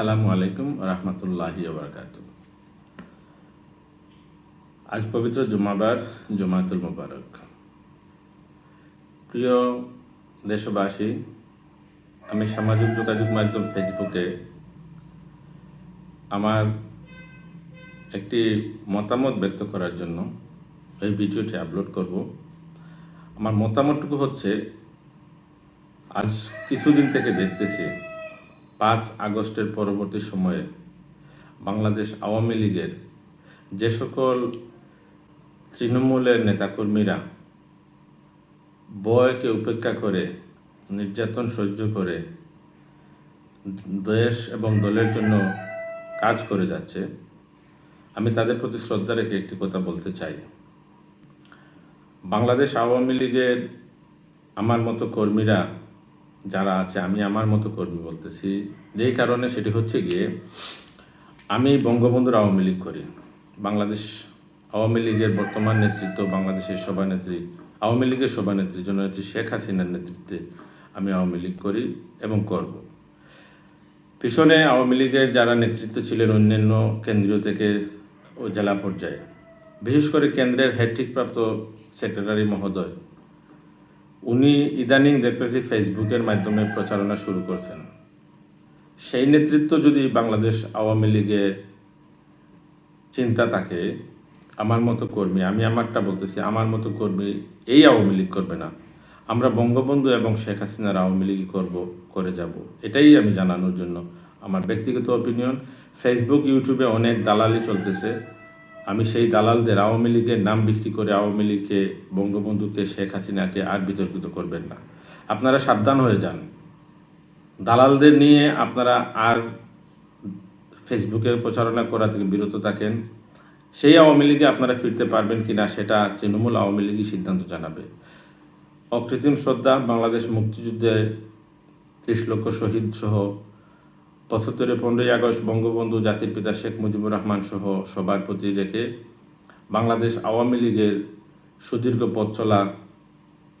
আসসালামু আলাইকুম রহমতুল্লাহি আজ পবিত্র জুমাবার, জুমাতুল মুবারক। প্রিয় দেশবাসী, আমি সামাজিক যোগাযোগ মাধ্যম ফেসবুকে আমার একটি মতামত ব্যক্ত করার জন্য এই ভিডিওটি আপলোড করব। আমার মতামতটুকু হচ্ছে, আজ কিছুদিন থেকে দেখতেছি পাঁচ আগস্টের পরবর্তী সময়ে বাংলাদেশ আওয়ামী লীগের যে সকল তৃণমূলের নেতাকর্মীরা বয়কে উপেক্ষা করে, নির্যাতন সহ্য করে দেশ এবং দলের জন্য কাজ করে যাচ্ছে, আমি তাদের প্রতি শ্রদ্ধা রেখে একটি কথা বলতে চাই। বাংলাদেশ আওয়ামী লীগের আমার মতো কর্মীরা যারা আছে, আমি আমার মতো কর্মী বলতেছি। যেই কারণে সেটি হচ্ছে গিয়ে, আমি বঙ্গবন্ধুর আওয়ামী লীগ করি। বাংলাদেশ আওয়ামী লীগের বর্তমান নেতৃত্ব বাংলাদেশের সভানেত্রী, আওয়ামী লীগের সভানেত্রী জননেত্রী শেখ হাসিনার নেতৃত্বে আমি আওয়ামী লীগ করি এবং করব। পিছনে আওয়ামী লীগের যারা নেতৃত্ব ছিলেন অন্যান্য কেন্দ্রীয় থেকে ও জেলা পর্যায়ে, বিশেষ করে কেন্দ্রের হ্যাট্রিকপ্রাপ্ত সেক্রেটারি মহোদয় উনি ইদানিং দেখতেছি ফেসবুকের মাধ্যমে প্রচারণা শুরু করছেন। সেই নেতৃত্ব যদি বাংলাদেশ আওয়ামী লীগের চিন্তা থাকে, আমার মতো কর্মী, আমি আমারটা বলতেছি, আমার মতো কর্মী এই আওয়ামী লীগ করবে না। আমরা বঙ্গবন্ধু এবং শেখ হাসিনার আওয়ামী লীগই করব, করে যাব। এটাই আমি জানানোর জন্য আমার ব্যক্তিগত অপিনিয়ন ফেসবুক ইউটিউবে অনেক দালালি চলতেছে। আমি সেই দালালদের আওয়ামী লীগের নাম বিক্রি করে আওয়ামী লীগকে, বঙ্গবন্ধুকে, শেখ হাসিনাকে আর বিতর্কিত করবেন না। আপনারা সাবধান হয়ে যান। দালালদের নিয়ে আপনারা আর ফেসবুকে প্রচারণা করা থেকে বিরত থাকেন। সেই আওয়ামী লীগে আপনারা ফিরতে পারবেন কিনা সেটা তৃণমূল আওয়ামী লীগই সিদ্ধান্ত জানাবে। অকৃত্রিম শ্রদ্ধা, বাংলাদেশ মুক্তিযুদ্ধে ত্রিশ লক্ষ শহীদ সহ পঁচাত্তরে পনেরোই আগস্ট বঙ্গবন্ধু জাতির পিতা শেখ মুজিবুর রহমান সহ সবার প্রতি রেখে বাংলাদেশ আওয়ামী লীগের সুদীর্ঘ পথ চলা,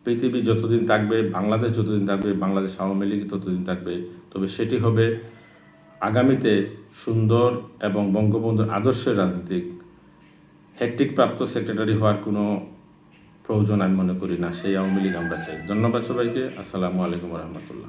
পৃথিবী যতদিন থাকবে, বাংলাদেশ যতদিন থাকবে, বাংলাদেশ আওয়ামী লীগ ততদিন থাকবে। তবে সেটি হবে আগামীতে সুন্দর এবং বঙ্গবন্ধুর আদর্শের রাজনীতিক হ্যাট্রিক প্রাপ্ত সেক্রেটারি হওয়ার কোনো প্রয়োজন আমি মনে করি না। সেই আওয়ামী লীগ আমরা চাই। ধন্যবাদ সবাইকে। আসসালামু আলাইকুম রহমতুল্লাহ।